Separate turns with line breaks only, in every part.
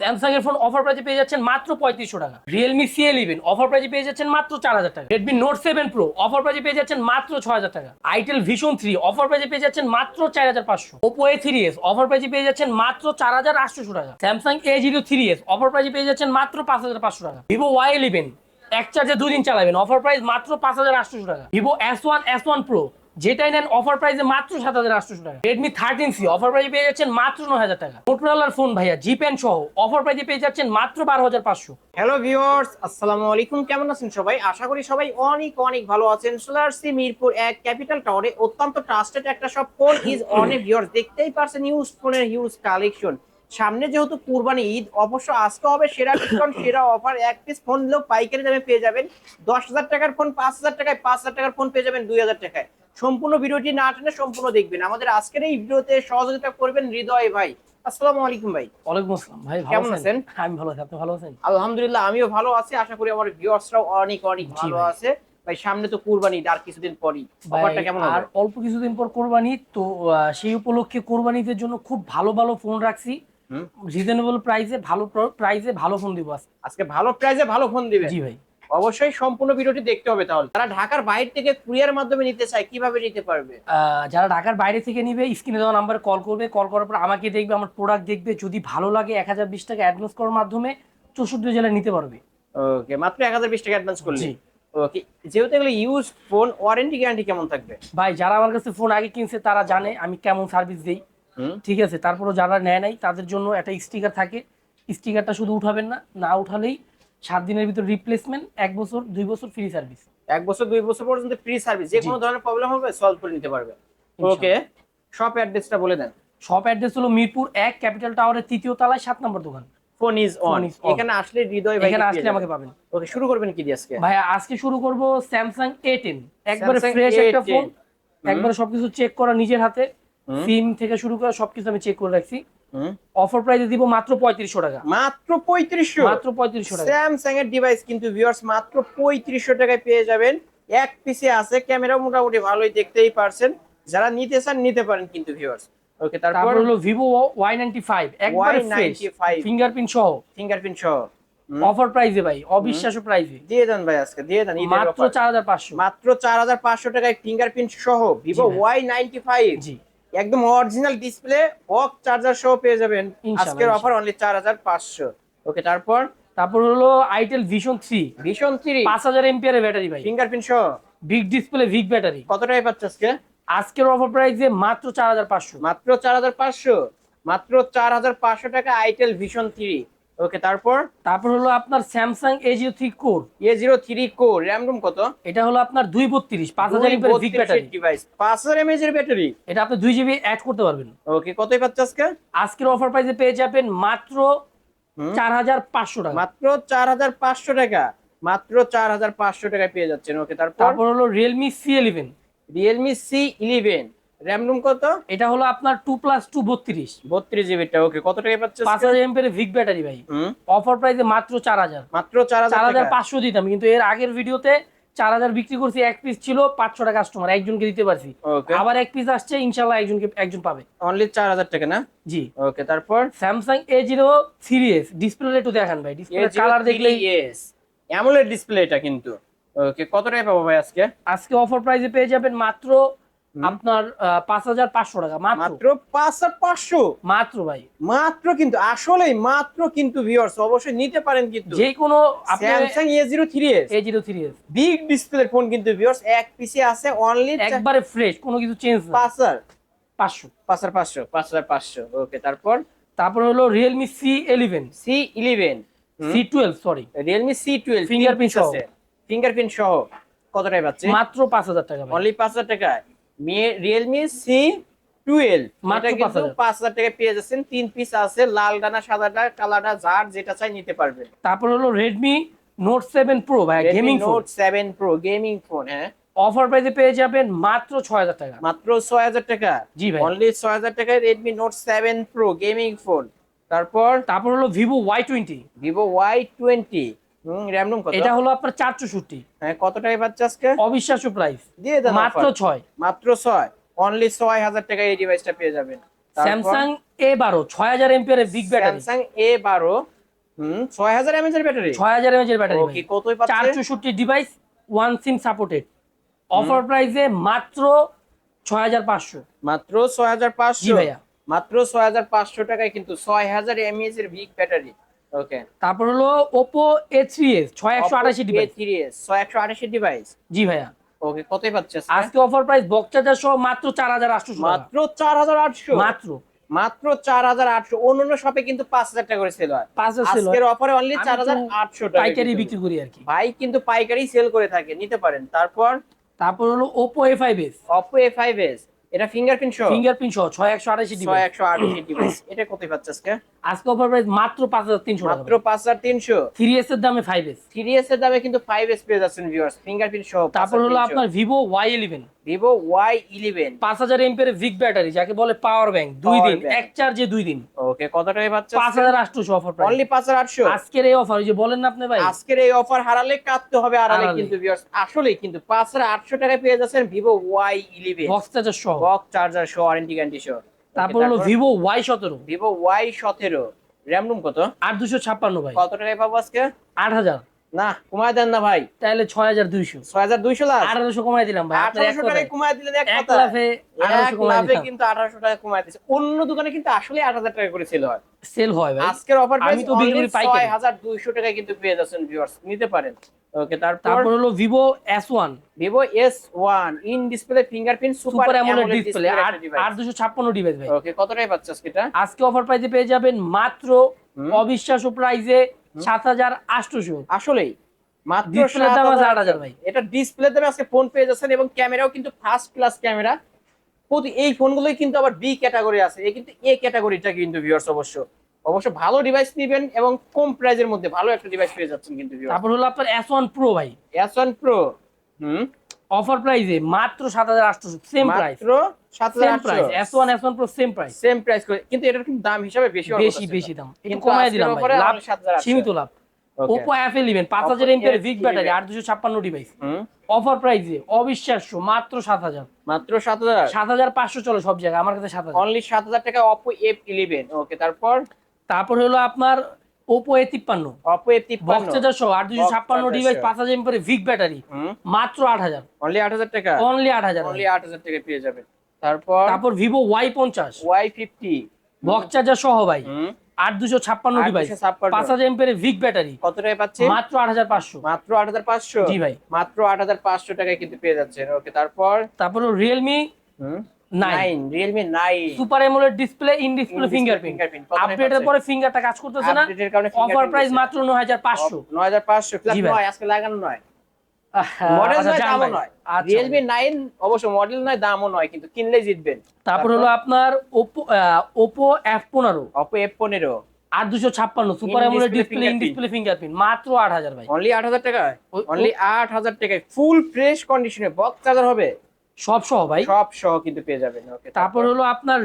Samsung এর phone offer প্রাইসে পেয়ে যাচ্ছেন মাত্র পঁয়ত্রিশশো টাকা। রিয়েলমি সি ইলেভেন অফার প্রাইসে পেয়ে যাচ্ছেন মাত্র চার হাজার টাকা। Redmi Note seven Pro offer প্রাইসে পেয়ে যাচ্ছেন মাত্র ছয় হাজার টাকা। আইটেল ভিশন থ্রি অফার প্রাইসে পেয়ে যাচ্ছেন মাত্র চার হাজার পাঁচশো। Oppo A three S offer প্রাইসে পেয়ে যাচ্ছেন মাত্র চার হাজার আটশোশো টাকা। Samsung A zero three S offer প্রাইসে পেয়ে যাচ্ছেন মাত্র পাঁচ হাজার পাঁচশো টাকা। ভিভো ওয়াই ইলেভেন এক চার্জে দুদিন চালাবেন। অফার প্রাইস মাত্র পাঁচ হাজার আটশোশো টাকা। Vivo S one S one Pro যেটাই নেন অফার প্রাইসে মাত্র সাত হাজার আটশোশো টাকা। রেডমি থার্টিন সি অফার প্রাইসে পেয়ে যাচ্ছেন মাত্র নয় হাজার টাকা। মোটরোলার ফোন ভাইয়া জি পেন সহ অফার প্রাইসে পেয়ে যাচ্ছেন মাত্র বারো হাজার পাঁচশো।
হ্যালো ভিউয়ার্স আসসালামু আলাইকুম। কেমন আছেন সবাই? আশা করি সবাই অনেক অনেক ভালো আছেন। সোলারসি মিরপুর এক ক্যাপিটাল টাওয়ারে অত্যন্ত ট্রাস্টেড একটা সব ফোন ইজ অনেক ভিউয়ার্স দেখতেই পারছেন ইউজ ফোনের হিউজ কালেকশন সামনে যেহেতু কুরবানি ঈদ, অবশ্য আজকে হবে সেরা ডিসকাউন্ট সেরা অফার এক পিস ফোন নিলেও পাইকারি দামে পেয়ে যাবেন। দশ হাজার টাকার ফোন পাঁচ হাজার টাকায় পাঁচ হাজার টাকার ফোন পেয়ে যাবেন দুই হাজার টাকায়। সম্পূর্ণ ভিডিওটি না টেনে সম্পূর্ণ দেখবেন। আমাদের আজকের এই ভিডিওতে সহযোগিতা করবেন হৃদয় ভাই। আসসালামু আলাইকুম ভাই।
ওয়ালাইকুম আসসালাম। ভাই ভালো
কেমন
আছেন? আমি ভালো আছি। আপনি ভালো আছেন?
আলহামদুলিল্লাহ আমিও ভালো আছি। আশা করি আমার ভিউয়ার্সরাও অনেক অনেক ভালো আছে। ভাই সামনে তো কুরবানি আর কিছুদিন পরই। অফারটা কেমন
আর অল্প কিছুদিন পর কোরবানি তো সেই উপলক্ষে কোরবানিদের জন্য খুব ভালো ভালো ফোন রাখছি। রিজনেবল প্রাইসে ভালো প্রাইসে ভালো ফোন দিব আজকে।
আজকে ভালো প্রাইসে ভালো ফোন দিবেন।
জি ভাই।
অবশ্যই সম্পূর্ণ ভিডিওটি দেখতে হবে তাহলে। তারা ঢাকার বাইরে থেকে কুরিয়ার মাধ্যমে নিতে চায় কীভাবে নিতে পারবে?
যারা ঢাকার বাইরে থেকে নিবে স্ক্রিনে দেওয়া নাম্বারে কল করবে। কল করার পর আমাকে দেখবে আমার প্রোডাক্ট দেখবে। যদি ভালো লাগে এক হাজার বিশ টাকা অ্যাডভান্স করার মাধ্যমে চৌষট্টি জেলায় নিতে পারবে।
ওকে মাত্র এক হাজার বিশ টাকা অ্যাডভান্স করলে? ওকে যেহেতু এগুলো ইউজ ফোন ওয়ারেন্টি গ্যারান্টি কেমন থাকবে?
ভাই যারা আমার কাছে ফোন আগে কিনছে তারা জানে আমি কেমন সার্ভিস দিই। ঠিক আছে? তারপরও যারা নেয় নাই তাদের জন্য একটা স্টিকার থাকে। স্টিকারটা শুধু উঠাবেন না না উঠালেই সাত দিনের ভিতর রিপ্লেসমেন্ট এক বছর দুই বছর ফ্রি সার্ভিস
এক বছর দুই বছর পর্যন্ত ফ্রি সার্ভিস যে কোনো ধরনের প্রবলেম হবে সলভ করে নিতে পারবে। ওকে শপ অ্যাড্রেসটা বলে দেন।
শপ অ্যাড্রেস হলো মিরপুর এক ক্যাপিটাল টাওয়ারের তৃতীয় তলায় সাত নম্বর দোকান।
ফোন ইজ অন এখানে আসলে হৃদয় ভাই
এখানে আসলে আমাকে পাবেন।
ওকে শুরু করবেন কি দিয়ে আজকে?
ভাইয়া আজকে শুরু করব স্যামসাং এ টেন একবারে ফ্রেশ একটা ফোন একবারে সবকিছু চেক করা নিজের হাতে। সিম থেকে শুরু করে সবকিছু আমি চেক করে রাখছি। অফার প্রাইসে দিব মাত্র পঁয়ত্রিশশো টাকা।
মাত্র পঁয়ত্রিশশো?
মাত্র পঁয়ত্রিশশো টাকা।
স্যামসাং এর ডিভাইস কিন্তু ভিউয়ার্স মাত্র পঁয়ত্রিশশো টাকায় পেয়ে যাবেন। এক পিসে আছে ক্যামেরা মোটামুটি ভালোই দেখতেই পারছেন। যারা নিতে চান নিতে পারেন কিন্তু ভিউয়ার্স ওকে তারপর
হলো ভিভো ওয়াই নাইনটি ফাইভ একবারে ফ্রেশ ফিঙ্গারপ্রিন্ট সহ।
ফিঙ্গারপ্রিন্ট সহ।
অফার প্রাইসে ভাই অবিশ্বাস্য প্রাইসে
দিয়ে দেন ভাই আজকে দিয়ে দেন
মাত্র
offer।
চার হাজার পাঁচশো।
মাত্র চার হাজার পাঁচশো টাকায় ফিঙ্গারপ্রিন্ট সহ ভিভো
ভাই।
ওয়াই নাইনটি ফাইভ
জি।
একদম অরিজিনাল ডিসপ্লে বক চার্জার সহ পেয়ে যাবেন। আজকের অফার অনলি চার হাজার পাঁচশো। ওকে তারপর?
তারপর হলো itel vision three
vision three
পাঁচ হাজার এমপিয়ারের ব্যাটারি ভাই।
ফিঙ্গারপ্রিন্ট সহ?
বিগ ডিসপ্লে বিগ ব্যাটারি
কত টাকায় পাচ্ছে আজকে?
আজকের অফার প্রাইসে মাত্র চার হাজার পাঁচশো।
মাত্র চার হাজার পাঁচশো। মাত্র চার হাজার পাঁচশো টাকা আইটেল ভিশন থ্রি ওকে তারপর?
তারপর হলো আপনার Samsung A zero three core
A zero three co RAM ROM কত?
এটা হলো আপনার দুই বত্রিশ পাঁচ হাজার ব্যাটারি
ডিভাইস পাঁচ হাজার এমএজ এর ব্যাটারি
এটা আপনি দুই জিবি অ্যাড করতে পারবেন।
ওকে কতই পাচ্ছে আজকে?
আজকের অফার প্রাইসে পেয়ে যাবেন মাত্র চার হাজার পাঁচশো টাকা।
মাত্র চার হাজার পাঁচশো টাকা। মাত্র চার হাজার পাঁচশো টাকায় পেয়ে যাচ্ছেন। ওকে তারপর?
তারপর হলো Realme C eleven
Realme C eleven RAM ROM কত?
এটা হলো আপনার টু প্লাস টু বত্রিশ।
বত্রিশ জিবিটা ওকে কত টাকায় পাচ্ছে
পাঁচ হাজার এমপিয়ার বিগ ব্যাটারি ভাই। অফার প্রাইসে মাত্র চার হাজার।
মাত্র চার হাজার টাকা।
পাঁচশো দিতাম কিন্তু এর আগের ভিডিওতে চার হাজার বিক্রি করছি এক পিস ছিল পাঁচশোটা কাস্টমার একজনকে দিতে পারছি। আবার এক পিস আসছে ইনশাল্লাহ একজনকে একজন পাবে।
অনলি চার হাজার টাকা না?
জি।
ওকে তারপর?
Samsung A zero series display একটু দেখান ভাই ডিসপ্লে কালার দেখলেই
ইয়েস অ্যামোলেড ডিসপ্লে এটা কিন্তু। ওকে কত টাকায় পাবো ভাই আজকে?
আজকে অফার প্রাইসে পেয়ে যাবেন মাত্র আপনার পাঁচ হাজার পাঁচশো টাকা মাত্র।
পাঁচ হাজার পাঁচশো?
মাত্র ভাই।
মাত্র কিন্তু আসলেই মাত্র কিন্তু ভিউয়ার্স অবশ্যই নিতে পারেন কিন্তু।
যে কোনো
Samsung A zero three S
A zero series
big display phone কিন্তু ভিউয়ার্স এক পিসে আছে অনলি
একবারে ফ্রেশ কোনো কিছু চেঞ্জ না।
পাঁচ হাজার।
পাঁচশো।
পাঁচ হাজার পাঁচশো পাঁচ হাজার পাঁচশো। ওকে তারপর?
তারপর হলো Realme C eleven
C eleven
C twelve sorry
Realme C twelve
Fingerprint সহ।
ফিঙ্গারপ্রিন্ট সহ। কত টাকায় পাচ্ছে?
মাত্র পাঁচ হাজার টাকা
অনলি পাঁচ হাজার টাকায়। রিয়েলমি সি টুয়েলভ কিন্তু পাঁচ হাজার। টাকা পেয়ে যাচ্ছেন। তিন পিস আছে লাল ডানা সাদা ডানা কালারটা যার যেটা চাই নিতে পারবেন।
তারপর হলো রেডমি নোট সেভেন প্রো ভাই gaming
Note seven Pro gaming phone হ্যাঁ।
অফার প্রাইসে পেয়ে যাবেন মাত্র ছয় হাজার টাকা।
মাত্র ছয় হাজার টাকা।
জি ভাই।
অনলি ছয় হাজার টাকায় Redmi Note seven Pro gaming phone তারপর?
তারপর হলো Vivo Y twenty
Vivo Y twenty hmm RAM কত?
এটা হলো আপনার চার চৌষট্টি
হ্যাঁ কত টাকায় পাচ্ছে আজকে?
অবিশ্বাস্য প্রাইস
দিয়ে
মাত্র। ছয়।
মাত্র ছয়। অনলি ছয় হাজার টাকায় এই ডিভাইসটা পেয়ে যাবেন।
স্যামসাং এ বারো ছয় হাজার ampere big battery
Samsung A বারো হুম ছয় হাজার এমএচ এর ব্যাটারি
ছয় হাজার এমএচ এর ব্যাটারি
ওকে কতই পাচ্ছে?
Device one SIM supported offer প্রাইসে মাত্র ছয় হাজার পাঁচশো।
মাত্র ছয় হাজার
জি ভাইয়া।
মাত্র ছয় হাজার পাঁচশো টাকায় কিন্তু ছয় হাজার এমএএচ এর বিগ ব্যাটারি ওকে
তারপর হলো ওপো এ থ্রি এস ছয় একশো আটাশি ডিভাইস
ছয় একশো আটাশি ডিভাইস
জি ভাইয়া।
ওকে কতই পাচ্ছে
আজকে? অফার প্রাইস বক্স চার্জার সহ মাত্র চার হাজার আটশো
মাত্র চার হাজার আটশো?
মাত্র।
মাত্র চার হাজার আটশো। অন্যান্য শপে কিন্তু পাঁচ হাজার টাকা করে সেল হয়।
পাঁচ হাজার sale হয়।
আজকের অফারে অনলি
আমি
চার হাজার
তো
আটশো টাকা
পাইকারি বিক্রি করি আর কি।
ভাই কিন্তু পাইকারি সেল করে থাকে নিতে পারেন। তারপর?
তারপর হলো Oppo A five S
Oppo A five S এটা ফিঙ্গারপ্রিন্ট সহ?
ফিঙ্গারপ্রিন্ট সহ ছয় একশো আটাশি
ছয়
ডিভাইস
একশো আটাশি ডিভাইস এটা কত পাচ্ছ আজকে?
আজকে অফার প্রাইস মাত্র পাঁচ হাজার তিনশো
মাত্র পাঁচ হাজার তিনশো।
থ্রি এস এর দামে ফাইভ এস
থ্রি এস এর দামে কিন্তু ফাইভ এস পেয়ে যাচ্ছেন ভিউয়ার্স ফিঙ্গারপ্রিন্ট সহ
তারপর হলো আপনার Vivo Y eleven
Vivo Y eleven
পাঁচ হাজার এমপের ভিক ব্যাটারি যাকে বলে পাওয়ার ব্যাংক দুই দিন এক চার্জে দুই দিন।
ওকে কত টাকায় পাচ্ছে
পাঁচ হাজার আটশোশো অফার
অনলি পাঁচ হাজার আটশো।
আজকের এই অফার ওই যে বলেন না আপনি ভাই।
আজকের এই অফার হারালে কাটতে হবে
হারালে।
কিন্তু ভিউয়ার্স আসলেই কিন্তু পাঁচ হাজার আটশো টাকায় পেয়ে যাচ্ছেন Vivo Y eleven
box charger সহ।
বক্স চার্জার সহ ওয়ারেন্টি গ্যারান্টি সহ।
তারপর হলো ভিভো ওয়াই সতেরো।
ভিভো ওয়াই সতেরো। র্যাম রুম কত?
আট দুশো ছাপ্পান্ন ভাই।
কত টাকায় পাবো আজকে?
আট হাজার।
না কমায় দেন না ভাই।
তাহলে ছয় হাজার দুইশো।
ছয় হাজার দুইশো লাখ
আঠারোশো কমাই দিলাম ভাই
আঠারোশো। টাকায় কমায় দিলেন এক
লাফে
এক
কমাই
কিন্তু আঠারোশো টাকা কমায় দিচ্ছে অন্য দোকানে কিন্তু আসলে আট হাজার টাকা করে সেল হয়।
সেল হয় ভাই।
আজকের অফার
আমি
প্রাইস
তো বিক্রি করি পাইকারি।
ছয় হাজার দুইশো টাকায় কিন্তু পেয়ে যাচ্ছেন ভিউয়ার্স নিতে পারেন। ওকে তারপর
হলো Vivo S one
Vivo S one in display fingerprint super
AMOLED display আট দুশো ছাপ্পান্ন ডিভাইস ভাই।
ওকে কত টাকায় পাচ্ছে আজকে এটা?
আজকে অফার প্রাইসে পেয়ে যাবেন মাত্র। অবিশ্বাস্য প্রাইসে সাত হাজার আটশোশো
আসলেই মাত্র
ডিসপ্লের দাম আছে
7,000
আট হাজার ভাই।
এটা ডিসপ্লে দামে আজকে ফোন পেয়ে যাচ্ছেন এবং ক্যামেরাও কিন্তু ফার্স্ট ক্লাস ক্যামেরা প্রতি এই ফোনগুলোই কিন্তু আবার বি ক্যাটাগরি আছে। কিন্তু এ ক্যাটাগরিটা কিন্তু ভিউয়ার্স অবশ্য। অবশ্য ভালো ডিভাইস নেবেন এবং কম প্রাইজের মধ্যে ভালো একটা ডিভাইস পেয়ে যাচ্ছেন কিন্তু
তারপর হলো আপনার এস ওয়ান প্রো ভাই।
S1 Pro হুম?
অফার প্রাইসে মাত্র সাত হাজার আটশোশো সেম প্রাইস
মাত্র
same price
7800
S one S one same price
same price করে কিন্তু এটার কিন্তু দাম হিসাবে বেশি
বেশি বেশি দাম। একটু
কিন্তু
কমাই দিলাম ভাই। লাভ
7800
সীমিত লাভ।
Oppo
এমপিয়ার
F11
ভিক ব্যাটারি আট দুশো ছাপ্পান্ন ডিভাইস
হুম।
অফার প্রাইসে অবিশ্বাস্য মাত্র সাত হাজার।
মাত্র 7000
সাত হাজার পাঁচশো চলে সব জায়গায় আমার কাছে সাত হাজার।
অনলি 7000 টাকা Oppo F11 ওকে তারপর?
তারপর হলো আপনার ওপো এ তিপ্পান্ন।
F53
বক্স চার্জার সহ আট দুশো ছাপ্পান্ন ডিভাইস পাঁচ হাজার এমপিয়ার ভিক ব্যাটারি মাত্র আট হাজার।
অনলি 8000 টাকা?
অনলি আট হাজার।
অনলি 8000 টাকা পেয়ে যাবেন। তারপর?
তারপর ভিভো ওয়াই পঞ্চাশ।
Y50
বক্স চার্জার সহ ভাই। আট দুশো ছাপ্পান্ন ডিভাইস পাঁচ হাজার এমপিয়ার ভিক ব্যাটারি
কত টাকা পাচ্ছে
মাত্র আট হাজার পাঁচশো।
মাত্র 8500
জি ভাই।
মাত্র 8500 টাকায় কিন্তু পেয়ে যাচ্ছেন। ওকে তারপর?
তারপর Realme
9 Realme 9
super AMOLED display in display fingerprint আপডেটের পরে ফিঙ্গারটা কাজ করতেছে না।
আপডেটের কারণে
অফার প্রাইস মাত্র নয় হাজার পাঁচশো।
9500 ফ্ল্যাট নয় আজকে লাগানো নয়। মডেল নয় দামও নয়। রিয়েলমি নাইন অবশ্য মডেল নয় দামও নয় কিন্তু কিনলেই জিতবেন।
তারপর হলো আপনার দুশো ছাপ্পান্ন super display in
fingerprint।
Display fingerprint মাত্র আট হাজার ভাই।
অনলি আট হাজার টাকা অনলি আট হাজার টাকায়। ফুল ফ্রেশ কন্ডিশনে বক্স চার্জার হবে।
সব সহ ভাই?
সব সহ কিন্তু পেয়ে যাবেন ওকে।
তারপর হলো আপনার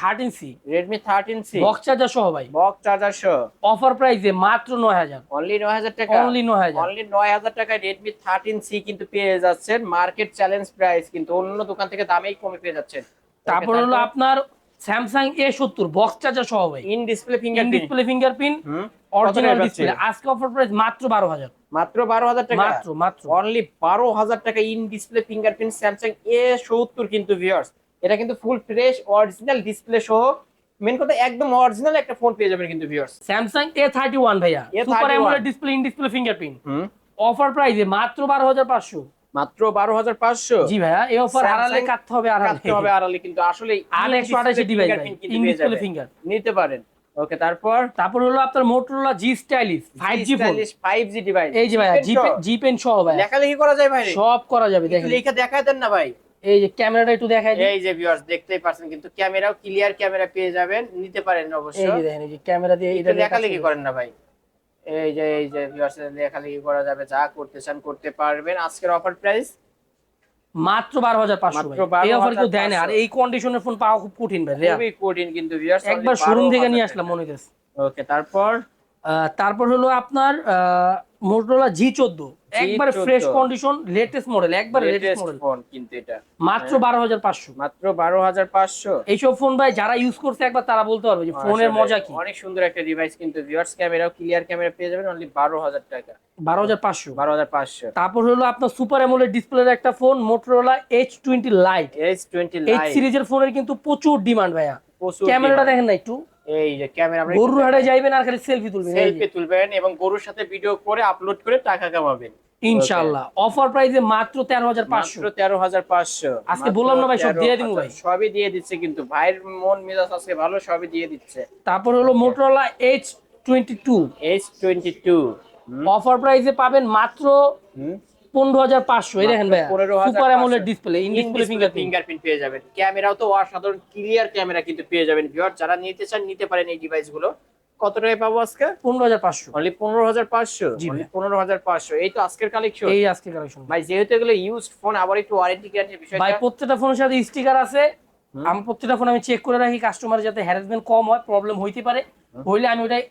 thirteen C
Redmi thirteen C
box charger সহ ভাই?
বক্স চার্জার সহ।
অফার প্রাইসে মাত্র নয় হাজার।
অনলি নয় হাজার টাকা?
অনলি নয় হাজার।
অনলি নয় হাজার টাকায় রেডমি থার্টিন সি কিন্তু পেয়ে যাচ্ছেন। মার্কেট চ্যালেঞ্জ প্রাইস কিন্তু অন্য দোকান থেকে দামেই কমে পেয়ে যাচ্ছেন।
তারপর হলো আপনার স্যামসাং এ সত্তর বক্স চার্জার সহ ভাই।
In display
in
fingerprint
display fingerprint original display? আজকে অফার প্রাইস মাত্র বারো হাজার।
মাত্র বারো হাজার টাকা?
মাত্র মাত্র।
অনলি বারো হাজার টাকা in display fingerprint Samsung A সত্তর কিন্তু ভিউয়ার্স এটা কিন্তু ফুল ফ্রেশ অরিজিনাল ডিসপ্লে সহ। মেন কথা একদম অরিজিনাল একটা ফোন পেয়ে যাবেন কিন্তু viewers
Samsung A thirty one ভাইয়া
A31
super AMOLED display in display fingerprint offer প্রাইসে মাত্র বারো হাজার পাঁচশো।
মাত্র বারো হাজার পাঁচশো।
জি ভাইয়া এই অফার হারালে কাটতে হবে
কাটতে হবে আড়ালে কিন্তু আসলে
আর একশো আঠাশি ডিভাইস ভাই ফিঙ্গার
নিতে পারেন। ওকে তারপর?
তারপর হলো আপনার Motorola G stylish five G phone
five G device
এই যে ভাইয়া জি জি পেন সহ। ভাই
লেখালেখি করা যায় ভাই?
সব করা যাবে দেখেন।
লেখা দেখায় দেন না ভাই।
এই যে ক্যামেরাটা একটু দেখাই দিই।
এই যে ভিউয়ার্স দেখতেই পাচ্ছেন কিন্তু ক্যামেরাও ক্লিয়ার ক্যামেরা পেয়ে যাবেন নিতে পারেন অবশ্যই
এই দেখেন এই যে ক্যামেরা দিয়ে
এটা লেখালেখি করেন না ভাই। এই যে এই যে ভিউয়ার্স লেখালেখি করা যাবে যা করতে চান করতে পারবেন। আজকের অফার প্রাইস
মাত্র বারো হাজার পাঁচশো এই অফার কেউ দেয় না। আর এই কন্ডিশনের ফোন পাওয়া খুব কঠিন ভাই
খুবই কঠিন কিন্তু ভিউয়ার্স
একবার শোরুম থেকে নিয়ে আসলাম মনে হইতেছে।
ওকে তারপর?
তারপর হলো আপনার মোটরোলা জি চোদ্দ। একবারে
G14
fresh condition latest model একবারে লেটেস্ট মডেল
ফোন কিন্তু এটা।
মাত্র বারো হাজার পাঁচশো।
মাত্র বারো হাজার পাঁচশো।
এইসব ফোন ভাই যারা ইউজ করছে একবার তারা বলতে পারবে যে ফোনের মজা কি।
অনেক সুন্দর একটা ডিভাইস কিন্তু ভিউয়ার্স ক্যামেরাও ক্লিয়ার ক্যামেরা পেয়ে যাবেন অনলি বারো হাজার টাকা।
বারো হাজার পাঁচশো।
বারো হাজার পাঁচশো।
তারপর হলো আপনার সুপার অ্যামোলেড ডিসপ্লের একটা phone H twenty lite
S twenty
H সিরিজের ফোনের কিন্তু প্রচুর ডিমান্ড ভাইয়া। ক্যামেরাটা দেখেন না একটু।
এই যে ক্যামেরা
গরুর হাটে যাইবেন আর খালি সেলফি তুলবেন
সেলফি তুলবেন এবং গরুর সাথে ভিডিও করে আপলোড করে টাকা কামাবেন।
ইনশাআল্লাহ। অফার প্রাইসে মাত্র তেরো হাজার পাঁচশো।
মাত্র তেরো হাজার পাঁচশো।
আজকে বললাম না ভাই, সব দিয়ে দিবো ভাই।
সবই দিয়ে দিচ্ছে কিন্তু ভাইয়ের মন মেজাজ আজকে ভালো সবই দিয়ে দিচ্ছে।
তারপর হলো Motorola H twenty two
H twenty two
offer প্রাইসে পাবেন মাত্র পনেরো হাজার পাঁচশো। এই দেখেন ভাইয়া
পনেরো
super AMOLED display in display fingerprint
পেয়ে যাবেন। ক্যামেরাও তো অসাধারণ ক্লিয়ার ক্যামেরা কিন্তু পেয়ে যাবেন ভিউয়ার যারা নিতে চান নিতে পারেন এই ডিভাইসগুলো কত টাকায় পাবো আজকে?
পনেরো হাজার পাঁচশো।
অনলি পনেরো হাজার পাঁচশো? পনেরো হাজার পাঁচশো। এই তো আজকের কালেকশন
এই আজকে কালেকশন
ভাই যেহেতু এগুলো ইউজড ফোন আবার একটু ওয়ারেন্টি গ্যারান্টির
ভাই প্রত্যেকটা ফোনের সাথে স্টিকার আছে। আমি প্রত্যেকটা ফোন আমি চেক করে রাখি কাস্টমার যাতে হ্যারাসমেন্ট কম হয় প্রবলেম হইতে পারে। হইলে আমি ওটাই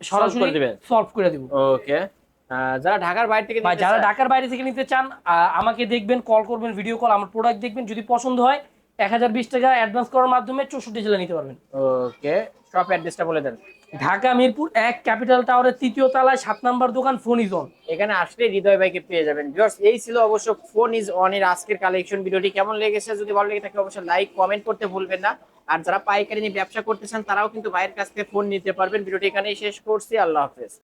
সরাসরি সলভ করে দিব।
ওকে যারা ঢাকার বাইরে থেকে
যারা ঢাকার বাইরে থেকে নিতে চান আমাকে দেখবেন কল করবেন ভিডিও কল আমার প্রোডাক্ট দেখবেন যদি পছন্দ হয় এক হাজার বিশ টাকা অ্যাডভান্স করার মাধ্যমে চৌষট্টি জেলা নিতে পারবেন।
ওকে শপ অ্যাড্রেসটা বলে দেন।
ঢাকা মিরপুর এক ক্যাপিটাল টাওয়ারের তৃতীয় তলায় সাত নাম্বার দোকান ফোনিজন
এখানে আসলে হৃদয় ভাইকে পেয়ে যাবেন। ভিউয়ার্স এই ছিল অবশ্য ফোন ইজ অন এর আজকের কালেকশন ভিডিওটি কেমন লেগেছে যদি ভালো লেগে থাকে অবশ্যই লাইক কমেন্ট করতে ভুলবেন না। আর যারা পাইকারি নিয়ে ব্যবসা করতে চান তারাও কিন্তু ভাইয়ের কাছ থেকে ফোন নিতে পারবেন। ভিডিওটি এখানেই শেষ করছি। আল্লাহ হাফেজ।